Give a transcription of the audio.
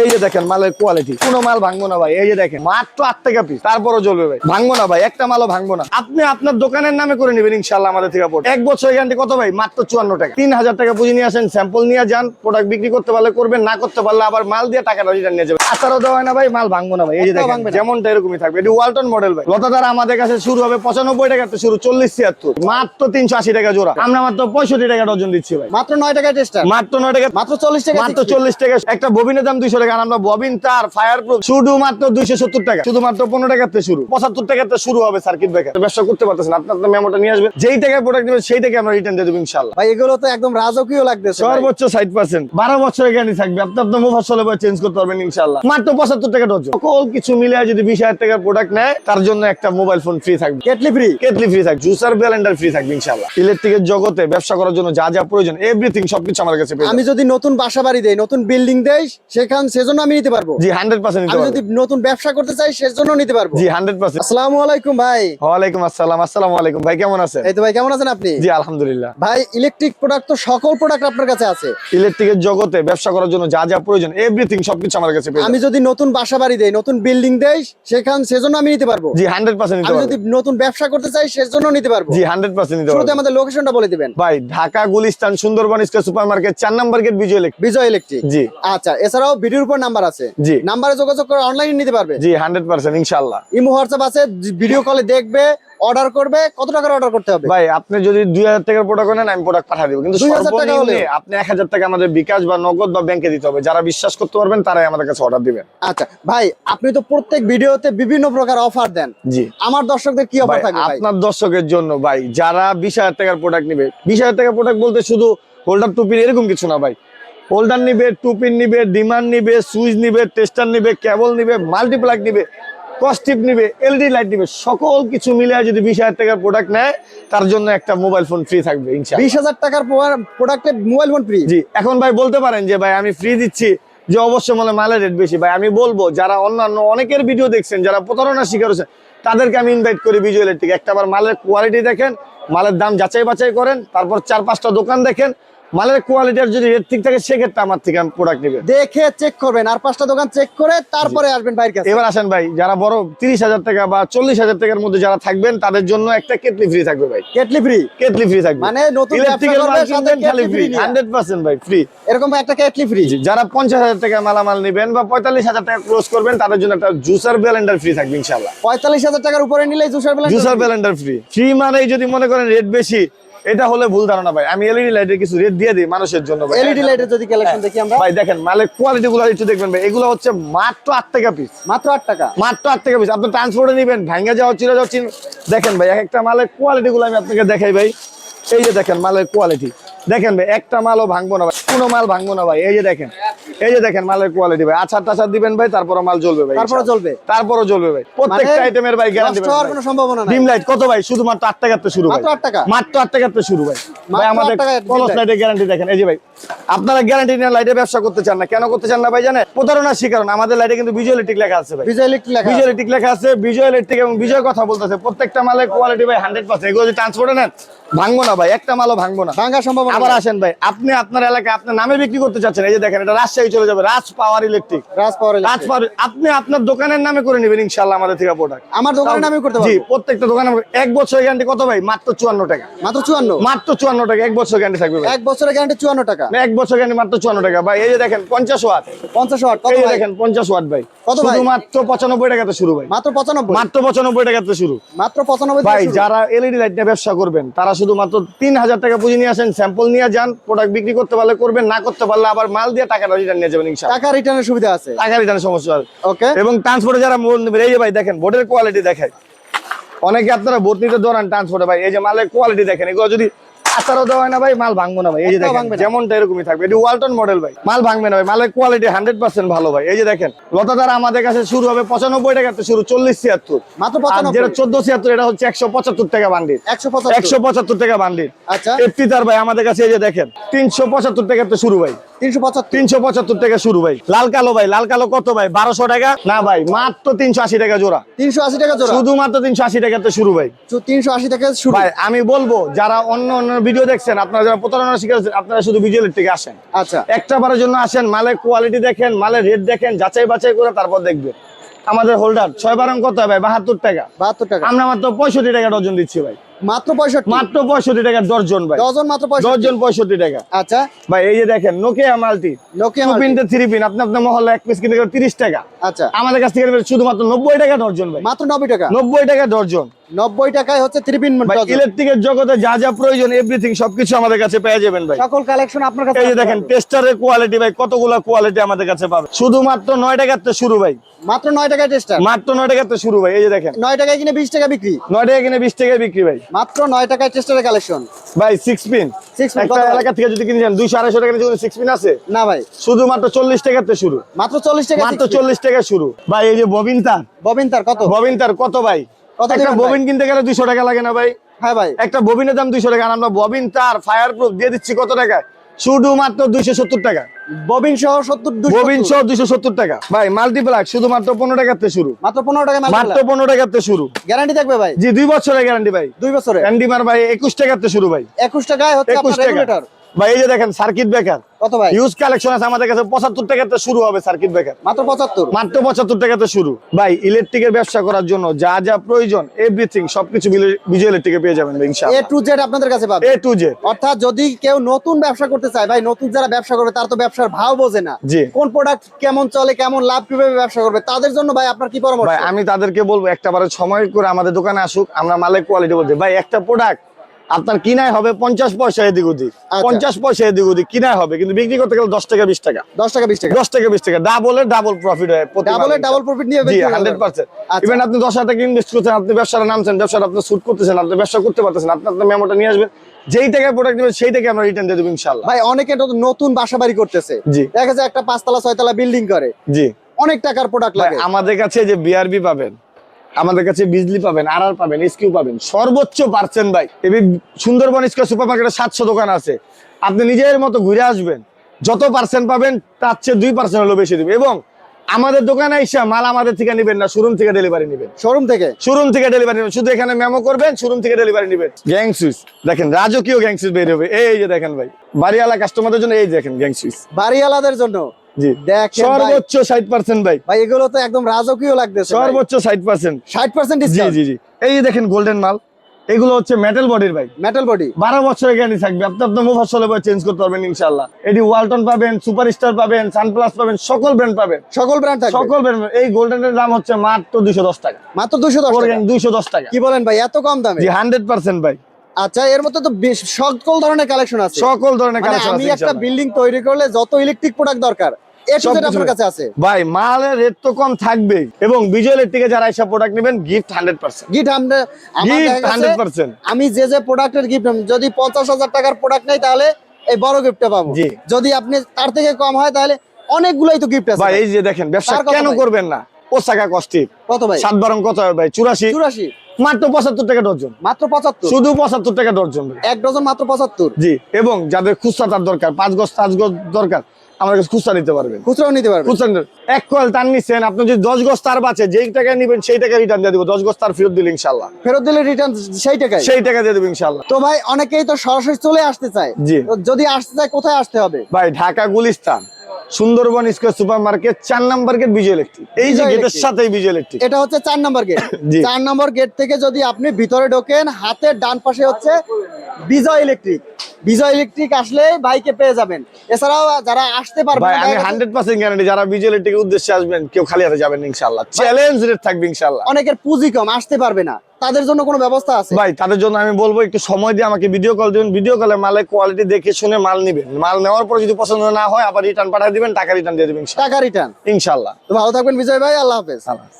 এই যে দেখেন মালের কোয়ালিটি কোনো মাল ভাঙবো না ভাই এই যে দেখেন মাত্র আট টাকা পিস তারপরও জ্বলবে ভাই। ভাঙবো না ভাই একটা মালও ভাঙবো না। আপনি আপনার দোকানের নামে করে নেবেন ইনশাল্লাহ আমাদের থেকে প্রোডাক্ট এক বছর গ্যারান্টি কত ভাই? মাত্র চুয়ান্ন টাকা। তিন হাজার টাকা পুঁজি নিয়ে আসেন স্যাম্পল নিয়ে যান প্রোডাক্ট বিক্রি করতে পারলে করবেন না করতে পারলে আবার মাল দিয়ে টাকাটা রিটার্ন নিয়ে যাবে আচারও দেওয়া হয় না ভাই মাল ভাঙবো না ভাই এই যে দেখেন যেমনটা এরকমই থাকবে। এটি ওয়ালটন মডেল ভাই। লতাদার আমাদের কাছে শুরু হবে পঁচানব্বই টাকা শুরু চল্লিশ ছিয়াত্তর। মাত্র তিনশো আশি টাকা জোড়া। আমরা মাত্র পঁয়ষট্টি টাকা ডজন দিচ্ছি ভাই। মাত্র নয় টাকা টেস্টার মাত্র নয় টাকা মাত্র চল্লিশ টাকা মাত্র চল্লিশ টাকা। একটা ববিনের দাম দুইশো টাকা আর আমরা ববিন তার ফায়ার প্রুফ শুধুমাত্র দুইশো সত্তর টাকা। শুধুমাত্র পনেরো টাকাতে শুরু। পঁচাত্তর টাকাতে শুরু হবে সার্কিট ব্রেকার ব্যবসা করতে পারতেছেন আপনার আপনার মেমোটা নিয়ে আসবে যেই টাকায় প্রোডাক্ট নেবেন সেই টাকা আমরা রিটার্ন দিয়ে দেবো ইনশাল্লাহ ভাই এগুলো তো একদম রাজকীয় লাগতেছে সর্বোচ্চ ষাট পার্সেন্ট বারো বছরের গ্যারান্টি থাকবে। আপনি আপনার মোবাইল চেঞ্জ করতে পারবেন ইনশাল্লাহ মাত্র পঁচাত্তর টাকা ডজন সকল কিছু মিলে যদি বিশ হাজার টাকার প্রোডাক্ট নেয় তার জন্য একটা মোবাইল ফোন ফ্রি থাকবে। কেটলি ফ্রি কেটলি ফ্রি থাকবে। জুসার ব্লেন্ডার ফ্রি থাকবে ইনশাল্লাহ ইলেকট্রিকের জগতে ব্যবসা করার জন্য যা যা প্রয়োজন এভরিথিং সবকিছু আমার কাছে আমি যদি নতুন বাসা বাড়ি দেই নতুন বিল্ডিং দেই সেখান সেজন্য আমি নিতে পারব। জি হান্ড্রেড পার্সেন্ট আমি যদি নতুন ব্যবসা করতে চাই সেজন্য নিতে পারব। জি হান্ড্রেড পার্সেন্ট আসসালামু আলাইকুম ভাই। ওয়ালাইকুম আসসালাম আসসালামু আলাইকুম। ভাই কেমন আছেন? এই তো ভাই কেমন আছেন আপনি? জি আলহামদুলিল্লাহ। ভাই ইলেকট্রিক প্রোডাক্ট তো সকল প্রোডাক্ট আপনার কাছে আছে। ইলেকট্রিকের জগতে ব্যবসা করার জন্য যা যা প্রয়োজন এভরিথিং সবকিছু আমার কাছে আমি যদি নতুন বাসা বাড়ি দেই নতুন বিল্ডিং দেই সেখান সেজন্য আমি নিতে পারব। জি হান্ড্রেড পার্সেন্ট নিতে আমি যদি নতুন ব্যবসা করতে চাই সেজন্য নিতে পারব। জি হান্ড্রেড পার্সেন্ট নিতে শুরুতে আমাদের লোকেশনটা বলে দিবেন। ভাই Dhaka Gulistan Sundarban square super market চার নম্বর gate Bijoy electric Bijoy electric জি। আচ্ছা এছাড়াও ভিডিওর উপর নাম্বার আছে। জি। নাম্বারে যোগাযোগ করে অনলাইনে নিতে পারবে। জি হান্ড্রেড পার্সেন্ট ইনশাল্লাহ ইমো হোয়াটসঅ্যাপ আছে ভিডিও কলে দেখবে অর্ডার করবে কত টাকার অর্ডার করতে হবে? ভাই আপনি যদি দুই হাজার টাকার প্রোডাক্ট নেন আমি প্রোডাক্ট পাঠিয়ে দেবো। কিন্তু 2000 টাকা হলে? আপনি এক হাজার টাকা আমাদের বিকাশ বা নগদ বা ব্যাংকে দিতে হবে। যারা বিশ্বাস করতে পারবেন তারাই আমাদের কাছে অর্ডার দিবেন। আচ্ছা ভাই আপনি তো প্রত্যেক ভিডিওতে বিভিন্ন প্রকার অফার দেন। জি। আমার দর্শকদের কি অফার থাকবে ভাই? আপনার দর্শকের জন্য ভাই যারা বিশ হাজার টাকার প্রোডাক্ট নিবে বিশ হাজার টাকার প্রোডাক্ট বলতে শুধু হোল্ডার টুপির এরকম কিছু না ভাই। হোল্ডার নিবে টুপিন নিবে ডিমান্ড নিবে সুইচ নিবে টেস্টার নিবে কেবল নিবে মাল্টিপ্লাগ নিবে কস্টিপ নিবে এলডি লাইট নিবে সকল কিছু মিলে যদি বিশ হাজার টাকার প্রোডাক্ট নেয় তার জন্য একটা মোবাইল ফোন ফ্রি থাকবে বিশ হাজার টাকার প্রোডাক্টে মোবাইল ফোন ফ্রি জি এখন ভাই বলতে পারেন যে ভাই আমি ফ্রি দিচ্ছি যে অবশ্যই মনে মালের রেট বেশি। ভাই আমি বলব যারা অন্যান্য অনেকের ভিডিও দেখছেন যারা প্রতারণার শিকার হচ্ছেন তাদেরকে আমি ইনভাইট করি ভিজুয়াল ইলেকট্রিক একটা বার মালের কোয়ালিটি দেখেন মালের দাম যাচাই বাছাই করেন তারপর চার পাঁচটা দোকান দেখেন মালের কোয়ালিটির যদি রেট ঠিক থাকে সেক্ষেত্রে আমার থেকে প্রোডাক্ট নেবেন দেখে চেক করবেন আর পাঁচটা দোকান চেক করে তারপরে আসবেন ভাইয়ের কাছে। এবার আসেন ভাই যারা বড় তিরিশ হাজার টাকা বা চল্লিশ হাজার টাকার মধ্যে যারা থাকবেন তাদের জন্য একটা কেটলি ফ্রি থাকবে ভাই। কেটলি ফ্রি কেটলি ফ্রি থাকবে। মানে নতুন খালি ফ্রি হান্ড্রেড পার্সেন্ট ভাই ফ্রি এরকম একটা কেটলি ফ্রি যারা পঞ্চাশ হাজার টাকা মালামাল নেবেন বা পঁয়তাল্লিশ হাজার টাকা ক্লোজ করবেন তাদের জন্য একটা জুসার ব্লেন্ডার ফ্রি থাকবে ইনশাল্লাহ পঁয়তাল্লিশ হাজার টাকার উপরে নিলে জুসার বেলা জুসার ব্লেন্ডার ফ্রি ফ্রি মানেই যদি মনে করেন রেট বেশি এটা হলে ভুল ধারণা ভাই। আমি এলইডি লাইটের কিছু রেট দিয়ে দিই মানুষের জন্য ভাই। এলইডি লাইটের যদি কালেকশন দেখি আমরা। ভাই দেখেন মালের কোয়ালিটি গুলো একটু দেখবেন ভাই। এগুলো হচ্ছে মাত্র 8 টাকা পিস মাত্র 8 টাকা? মাত্র 8 টাকা পিস আপনি ট্রান্সপোর্টে নেবেন ভাঙা যাওয়া চিরা যাওয়া দেখেন ভাই এক একটা মালের কোয়ালিটি গুলো আমি আপনাকে দেখাই ভাই। এই যে দেখেন মালের কোয়ালিটি দেখেন ভাই একটা মালও ভাঙবো না ভাই। কোনো মাল ভাঙবো না ভাই। এই যে দেখেন এই যে দেখেন মালের কোয়ালিটি ভাই। আচার টাচার দিবেন ভাই তারপরে মাল জ্বলবে ভাই তারপরে জ্বলবে। তারপরে জ্বলবে ভাই। প্রত্যেকটা আইটেমের ভাই গ্যারান্টি হওয়ার কোনো সম্ভাবনা নাই। ডিম লাইট কত ভাই? শুধুমাত্র আট টাকাতে শুরু ভাই। মাত্র আট টাকা? মাত্র আট টাকাতে শুরু ভাই। ভাই আমাদের কলস লাইটের গ্যারান্টি দেখেন। এই যে ভাই আপনারা গ্যারান্টি নিয়ে লাইটে ব্যবসা করতে চান না। কেন করতে চান না ভাই জানেন? প্রতারণার শিকার না আমাদের লাইটে কিন্তু বিজয় ইলেকট্রিক লেখা আছে ভাই। বিজয় ইলেকট্রিক লেখা বিজয় ইলেকট্রিক লেখা আছে। বিজয় ইলেকট্রিক এবং বিজয় কথা বলতেছে। প্রত্যেকটা মালের কোয়ালিটি ভাই হান্ড্রেড পার্সেন্ট এগুলো যদি ট্রান্সপোর্টে নেন ভাঙবো না ভাই একটা মালও ভাঙবো না। ভাঙার সম্ভাবনা আবার আসেন ভাই আপনি আপনার এলাকায় আপনার নামে বিক্রি করতে চাচ্ছেন এই যে দেখেন এটা রাজশাহী চলে যাবে রাজ পাওয়ার ইলেকট্রিক। রাজ পাওয়ার রাজ পাওয়ার আপনি আপনার দোকানের নামে করে নেবেন ইনশাল্লাহ আমাদের থেকে প্রোডাক্ট আমার দোকানের নামে করতে জি প্রত্যেকটা দোকানে এক বছর গ্যারান্টি কত ভাই? মাত্র চুয়ান্ন টাকা। মাত্র চুয়ান্ন? মাত্র চুয়ান্ন টাকা এক বছর গ্যারান্টি থাকবে ভাই। এক বছরের গ্যারান্টি চুয়ান্ন টাকা। এক বছর গ্যারান্টি মাত্র চুয়ান্ন টাকা। ভাই এই যে দেখেন পঞ্চাশ ওয়াট। পঞ্চাশ ওয়াট কত এই ভাই? দেখেন পঞ্চাশ ওয়াট ভাই। কত ভাই? শুধুমাত্র পঁচানব্বই টাকাতে শুরু ভাই। মাত্র পঁচানব্বই? মাত্র পঁচানব্বই টাকাতে শুরু। মাত্র পঁচানব্বই ভাই যারা এলইডি লাইট নিয়ে ব্যবসা করবেন তারা শুধুমাত্র তিন হাজার টাকা পুঁজি নিয়ে আসেন স্যাম্পল নিয়ে যান প্রোডাক্ট বিক্রি করতে পারলে করবেন না করতে পারলে আবার মাল দিয়ে টাকাটা রিটার্ন নিয়ে যাবেন টাকা রিটার্নের সুবিধা আছে? টাকা রিটার্নের সমস্যা আছে। ওকে। এবং ট্রান্সপোর্টে যারা এই যে ভাই দেখেন বোর্ডের কোয়ালিটি দেখেন অনেকে আপনারা বোর্ড নিতে দৌড়ান ট্রান্সপোর্টে ভাই এই যে মালের কোয়ালিটি দেখেন এগুলো যদি আচারও দেওয়া হয় না ভাই মাল ভাঙবো না ভাই এই যে দেখেন। যেমনটা এরকমই থাকবে। এটি ওয়ালটন মডেল ভাই। মাল ভাঙবে না ভাই মালের কোয়ালিটি হান্ড্রেড পার্সেন্ট ভালো ভাই। এই যে দেখেন লতাদার আমাদের কাছে শুরু হবে পঁচানব্বই টাকা শুরু চল্লিশ ছিয়াত্তর। মাত্র যেটা চোদ্দ ছিয়াত্তর এটা হচ্ছে একশো পঁচাত্তর টাকা বান্ডিল একশো পঁচাত্তর। একশো পঁচাত্তর টাকা বান্ডিল আচ্ছা। এফটি তার ভাই আমাদের কাছে এই যে দেখেন তিনশো পঁচাত্তর টাকাতে শুরু ভাই। তিনশো পঁচাত্তর। তিনশো পঁচাত্তর টাকা শুরু ভাই। লাল কালো ভাই লাল কালো কত ভাই? বারোশো টাকা? না ভাই মাত্র তিনশো আশি টাকা জোড়া। তিনশো আশি টাকা জোড়া? শুধুমাত্র তিনশো আশি টাকাতে শুরু ভাই। তিনশো আশি টাকা শুরু। ভাই আমি বলব যারা অন্য অন্য ভিডিও দেখছেন আপনারা যারা প্রতারণা শিকার আপনারা শুধু বিজয় থেকে আসেন। আচ্ছা। একটা বারের জন্য আসেন মালের কোয়ালিটি দেখেন মালের রেট দেখেন যাচাই বাছাই করে তারপর দেখবেন। আমাদের হোল্ডার ছয় বারং কত হয় ভাই? বাহাত্তর টাকা। বাহাত্তর টাকা। আমরা মাত্র পঁয়ষট্টি টাকা ডজন দিচ্ছি ভাই। মাত্র মাত্র পঁয়ষট্টি টাকা মাত্র টাকা। আচ্ছা। ভাই এই দেখেন নোকিয়া নোকিয়া পিন আপনার এক পিস তিরিশ টাকা। আচ্ছা। আমাদের কাছ থেকে শুধুমাত্র নব্বই টাকা দশজন ভাই। মাত্র নব্বই টাকা? নব্বই টাকা দশজন। 90 টাকায় হচ্ছে থ্রি পিন ইলেকট্রিকের জগতে যা যা প্রয়োজন সবকিছু আমাদের কাছে পেয়ে যাবেন ভাই। সকল কালেকশন আপনার কাছে এই যে দেখেন টেস্টারের কোয়ালিটি ভাই কতগুলো কোয়ালিটি আমাদের কাছে পাবে? শুধুমাত্র 9 তো শুরু ভাই। মাত্র 9 টাকায় টেস্টার মাত্র 9 টাকার তো শুরু ভাই এই যে দেখেন। 9 টাকায় কিনে 20 টাকা বিক্রি। 9 টাকায় কিনে 20 টাকায় বিক্রি ভাই। মাত্র 9 টাকায় টেস্টারের কালেকশন ভাই 6 পিন 6 পিন এলাকা থেকে যদি কিনে যান 200 250 টাকার জন্য 6 পিন আছে? না ভাই। শুধুমাত্র 40 টাকার তো শুরু। মাত্র 40 টাকা মাত্র 40 টাকা শুরু। ভাই এই যে ববিন তার। ববিন তার কত? ববিন তার কত ভাই? একটা ববিন কিনতে গেলে দুইশো টাকা লাগে না ভাই? হ্যাঁ ভাই। একটা ববিনের দাম দুইশো টাকা আর আমরা ববিন তার ফায়ার প্রুফ দিয়ে দিচ্ছি কত টাকায় শুধুমাত্র দুইশো সত্তর টাকা। ববিন সহ সত্তর ববিন সহ দুইশো সত্তর টাকা। ভাই মাল্টিপ্লাক শুধুমাত্র পনেরো টাকাতে শুরু। মাত্র পনেরো টাকা মাত্র পনেরো টাকাতে শুরু। গ্যারান্টি থাকবে ভাই? জি দুই বছরের গ্যারান্টি ভাই। দুই বছরে ক্যান্ডিমার ভাই একুশ টাকাতে শুরু ভাই। একুশ টাকায় হচ্ছে একুশ আপনার টাকা। রেগুলেটর ভাই এই যে দেখেন সার্কিট ব্রেকার কত ভাই? ইউজ কালেকশন আছে আমাদের কাছে। পঁচাত্তর টাকাতে শুরু হবে সার্কিট ব্রেকার মাত্র পঁচাত্তর? মাত্র পঁচাত্তর টাকাতে শুরু। ভাই ইলেকট্রিকের ব্যবসা করার জন্য যা যা প্রয়োজন এভরিথিং সবকিছু বিজয় ইলেকট্রিকে পেয়ে যাবেন এ টু জেড আপনাদের কাছে পাবে। এ টু জেড অর্থাৎ যদি কেউ নতুন ব্যবসা করতে চায় ভাই নতুন যারা ব্যবসা করবে তার তো ব্যবসার ভাও বোঝে না। কোন প্রোডাক্ট কেমন চলে কেমন লাভ কীভাবে ব্যবসা করবে তাদের জন্য ভাই আপনার কি পরামর্শ? ভাই আমি তাদেরকে বলব একটা বারে সময় করে আমাদের দোকানে আসুক আমরা মালের কোয়ালিটি বলতে ভাই একটা প্রোডাক্ট আপনার কিনাই হবে পঞ্চাশ পয়সা এদিক ওদিক। আচ্ছা। পঞ্চাশ পয়সা এদিক ওদিক কিনাই হবে কিন্তু বিক্রি করতে গেলে দশ টাকা বিশ টাকা। দশ টাকা বিশ টাকা। দশ টাকা বিশ টাকা। ডাবলের ডাবল প্রফিট হয় প্রতি ডাবলে ডাবল প্রফিট নিয়ে। Hundred percent. ইভেন আপনি দশ হাজার টাকা ইনভেস্ট করছেন আপনি ব্যবসাটা নামছেন ব্যবসাটা আপনি শুট করতেছেন আপনি ব্যবসা করতে পারতেছেন আপনি আপনার মেমোটা নিয়ে আসবেন। যেই টাকায় প্রোডাক্ট নেবেন সেই টাকা আমরা রিটার্ন দিয়ে দেবো ইনশাল্লাহ ভাই অনেকে তো নতুন বাসা বাড়ি করতেছে। জি। দেখা যায় একটা পাঁচতলা ছয়তলা বিল্ডিং করে। জি। অনেক টাকার প্রোডাক্ট লাগে। আমাদের কাছে যে বিআরবি পাবেন আমাদের কাছে বিজলি পাবেন আর আর পাবেন এসকিউ পাবেন। সর্বোচ্চ পার্সেন্ট ভাই। এবি সুন্দরবন স্কোয়ার সুপার মার্কেটে সাতশো দোকান আছে। আপনি নিজের মতো ঘুরে আসবেন। যত পার্সেন্ট পাবেন তার চেয়ে দুই পার্সেন্ট হলো বেশি দিবে। এবং আমাদের দোকানে এসে মাল আমাদের থেকে নেবেন না শোরুম থেকে ডেলিভারি নেবেন। শোরুম থেকে? শোরুম থেকে ডেলিভারি নেবেন। শুধু এখানে মেমো করবেন শোরুম থেকে ডেলিভারি নেবেন। গ্যাং সুইচ দেখেন রাজকীয় গ্যাং সুইচ বের হবে। এই যে দেখেন ভাই বাড়িওয়ালা কাস্টমারদের জন্য এই দেখেন গ্যাং সুইচ বাড়িওয়ালাদের জন্য? জি। সর্বোচ্চ ষাট পার্সেন্ট ভাই। ভাই এগুলো তো একদম রাজকীয় লাগতেছে সর্বোচ্চ ষাট পার্সেন্ট ষাট পার্সেন্ট জি জি জি। এই দেখেন গোল্ডেন মাল এগুলো হচ্ছে মেটাল বডির ভাই। মেটাল বডি বারো বছরের গ্যারান্টি থাকবে। আপনি আপনার মুফাসলে বই চেঞ্জ করতে পারবেন ইনশাল্লাহ এটি ওয়ালটন পাবেন সুপার স্টার পাবেন সানপ্লাস পাবেন সকল ব্র্যান্ড পাবেন। সকল ব্র্যান্ড সকল ব্র্যান্ড এই গোল্ডেনের দাম হচ্ছে মাত্র দুইশো দশ টাকা। মাত্র দুশো দশ টাকা। দশ কি বলেন ভাই এত কম দামে? জি হান্ড্রেড পার্সেন্ট ভাই। আচ্ছা এর মধ্যে তো সকল ধরনের কালেকশন আছে। সকল ধরনের মানে কালেকশন আমি একটা বিল্ডিং তৈরি করলে যত ইলেকট্রিক প্রোডাক্ট দরকার এ টু সব জেড কিছু আপনার কাছে আছে। ভাই মালের রেট তো কম থাকবেই। এবং বিজয় ইলেকট্রিকে যারা এইসব প্রোডাক্ট নেবেন গিফট হান্ড্রেড পার্সেন্ট গিফট আমরা আমার গিফট দেখা গেছে হান্ড্রেড পার্সেন্ট আমি যে যে প্রোডাক্টের গিফট যদি পঞ্চাশ হাজার টাকার প্রোডাক্ট নেই তাহলে এই বড় গিফটটা পাবো। যদি আপনি তার থেকে কম হয় তাহলে অনেকগুলাই তো গিফট আছে ভাই। এই যে দেখেন ব্যবসা কেন করবেন না? ওসাকা কস্টিপ কত ভাই? সাত বারং কত ভাই? চুরাশি। চুরাশি। মাত্র পঁচাত্তর টাকা ডর্জন মাত্র পঁচাত্তর? শুধু পঁচাত্তর টাকা ডর্জন ভাই। এক ডজন মাত্র পঁচাত্তর? জি এবং যাদের খুচরা তার দরকার পাঁচ গজ পাঁচ গজ দরকার আমার কাছে খুচরা নিতে পারবেন। খুচরাও নিতে পারবে খুচরা এক কয়েল তার নিচ্ছেন আপনি যদি দশ গজ তার বাঁচে যেই টাকা নিবেন সেই টাকা রিটার্ন দিয়ে দিব। দশ গজ তার ফেরত দিলে ইনশাল্লাহ ফেরত দিলে রিটার্ন সেই টাকায়? সেই টাকা দিয়ে দেবো ইনশাল্লাহ তো ভাই অনেকেই তো সরাসরি চলে আসতে চায়। জি। যদি আসতে চায় কোথায় আসতে হবে? ভাই Dhaka Gulistan. Sundarban square super market চার নাম্বার গেট বিজয় ইলেকট্রিক এই যে গেটের। সাথেই বিজয় ইলেকট্রিক এটা হচ্ছে চার নম্বর গেট। চার নম্বর গেট থেকে যদি আপনি ভিতরে ঢোকেন হাতের ডান পাশে হচ্ছে বিজয় ইলেকট্রিক বিজয় ইলেকট্রিক আসলে বাইকে পেয়ে যাবেন। এছাড়াও যারা আসতে পারবে আমি দেখা যাচ্ছে হান্ড্রেড পার্সেন্ট গ্যারান্টি যারা বিজয় ইলেকট্রিকের উদ্দেশ্যে আসবেন কেউ খালি হাতে যাবেন না ইনশাল্লাহ চ্যালেঞ্জ রেট থাকবে ইনশাল্লাহ অনেকের পুঁজি কম আসতে পারবে না। তাদের জন্য কোনো ব্যবস্থা আছে? ভাই তাদের জন্য আমি বলব একটু সময় দিয়ে আমাকে ভিডিও কল দিবেন। ভিডিও কলে মালের কোয়ালিটি দেখে শুনে মাল নিবেন। মাল নেওয়ার পর যদি পছন্দ না হয় আবার রিটার্ন পাঠিয়ে দিবেন টাকা রিটার্ন দিয়ে দিবেন টাকা রিটার্ন ইনশাল্লাহ তো ভালো থাকবেন বিজয় ভাই আল্লাহ হাফেজ।